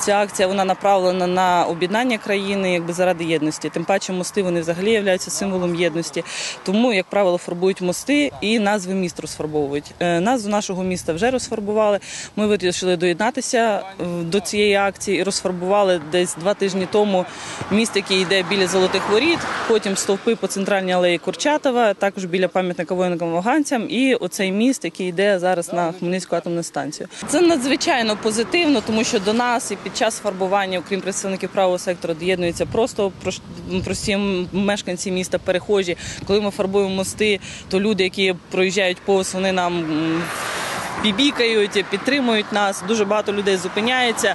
Ця акція вона направлена на об'єднання країни, якби заради єдності. Тим паче мости вони взагалі являються символом єдності. Тому, як правило, фарбують мости і назви міст розфарбовують. Е, Назву нашого міста вже розфарбували. Ми вирішили доєднатися е, до цієї акції і розфарбували десь два тижні тому міст, який йде біля золотих воріт. Потім стовпи по центральній алеї Курчатова, також біля пам'ятника воїнам афганцям і оцей міст, який йде зараз на Хмельницьку атомну станцію. Це надзвичайно позитивно, тому що до нас і під час фарбування, окрім представників правого сектору, доєднуються просто прості мешканці міста, перехожі. Коли ми фарбуємо мости, то люди, які проїжджають повз, вони нам бібікають, підтримують нас. Дуже багато людей зупиняється,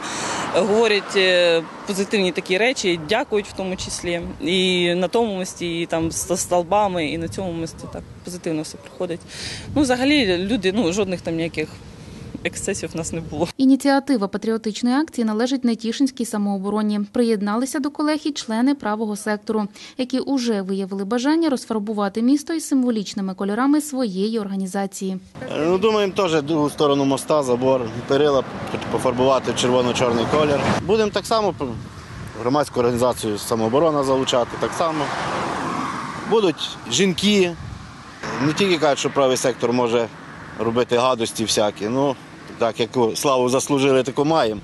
говорять е, позитивні такі речі, дякують в тому числі. І на тому мості, і там з столбами, і на цьому мості так позитивно все проходить. Ну, взагалі, люди, ну жодних там ніяких ексцесів в нас не було. Ініціатива патріотичної акції належить Нетішинській самообороні. Приєдналися до колег і члени правого сектору, які уже виявили бажання розфарбувати місто із символічними кольорами своєї організації. Ну, думаємо теж другу сторону моста, забор, перила пофарбувати в червоно-чорний колір. Будемо так само громадську організацію самооборона залучати, так само. Будуть жінки. Не тільки кажуть, що правий сектор може робити гадості всякі. Ну, так яку славу заслужили, таку маємо.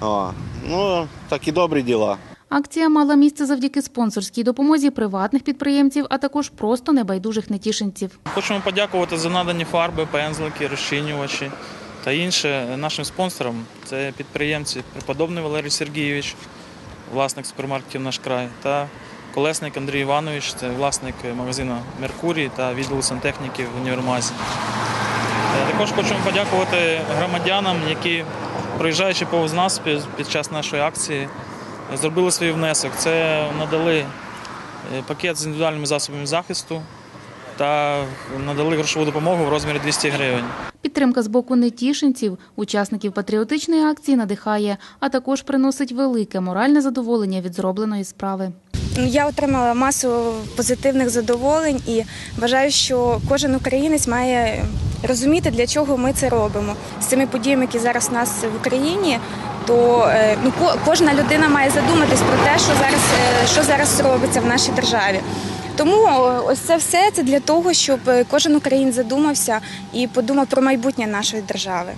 О, ну, так і добрі діла. Акція мала місце завдяки спонсорській допомозі приватних підприємців, а також просто небайдужих нетішинців. Хочемо подякувати за надані фарби, пензлики, розчинювачі та інше нашим спонсорам. Це підприємці преподобний Валерій Сергійович, власник супермаркетів наш край, та колесник Андрій Іванович, це власник магазину Меркурій та відділу сантехніки в універмазі. Також хочемо подякувати громадянам, які, проїжджаючи повз нас під під час нашої акції, зробили свій внесок. Це надали е, пакет з індивідуальними засобами захисту та надали грошову допомогу в розмірі 200 гривень. Підтримка з боку нетішинців, учасників патріотичної акції надихає, а також приносить велике моральне задоволення від зробленої справи. Ну, Я отримала масу позитивних задоволень і вважаю, що кожен українець має розуміти, для чого ми це робимо. З цими подіями, які зараз у нас в Україні, то е, ну, ко- кожна людина має задуматись про те, що зараз, е, що зараз робиться в нашій державі. Тому ось це все це для того, щоб е, кожен українець задумався і подумав про майбутнє нашої держави.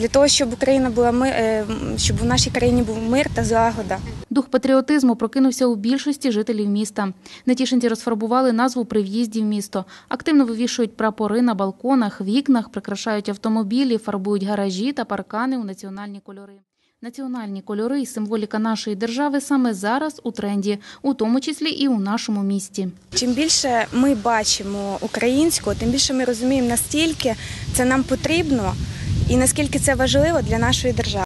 Для того, щоб Україна була ми, е, щоб в нашій країні був мир та злагода. Дух патріотизму прокинувся у більшості жителів міста. Нетішинці розфарбували назву при в'їзді в місто. Активно вивішують прапори на балконах, вікнах, прикрашають автомобілі, фарбують гаражі та паркани у національні кольори. Національні кольори і символіка нашої держави саме зараз у тренді, у тому числі і у нашому місті. Чим більше ми бачимо українського, тим більше ми розуміємо, настільки це нам потрібно і наскільки це важливо для нашої держави.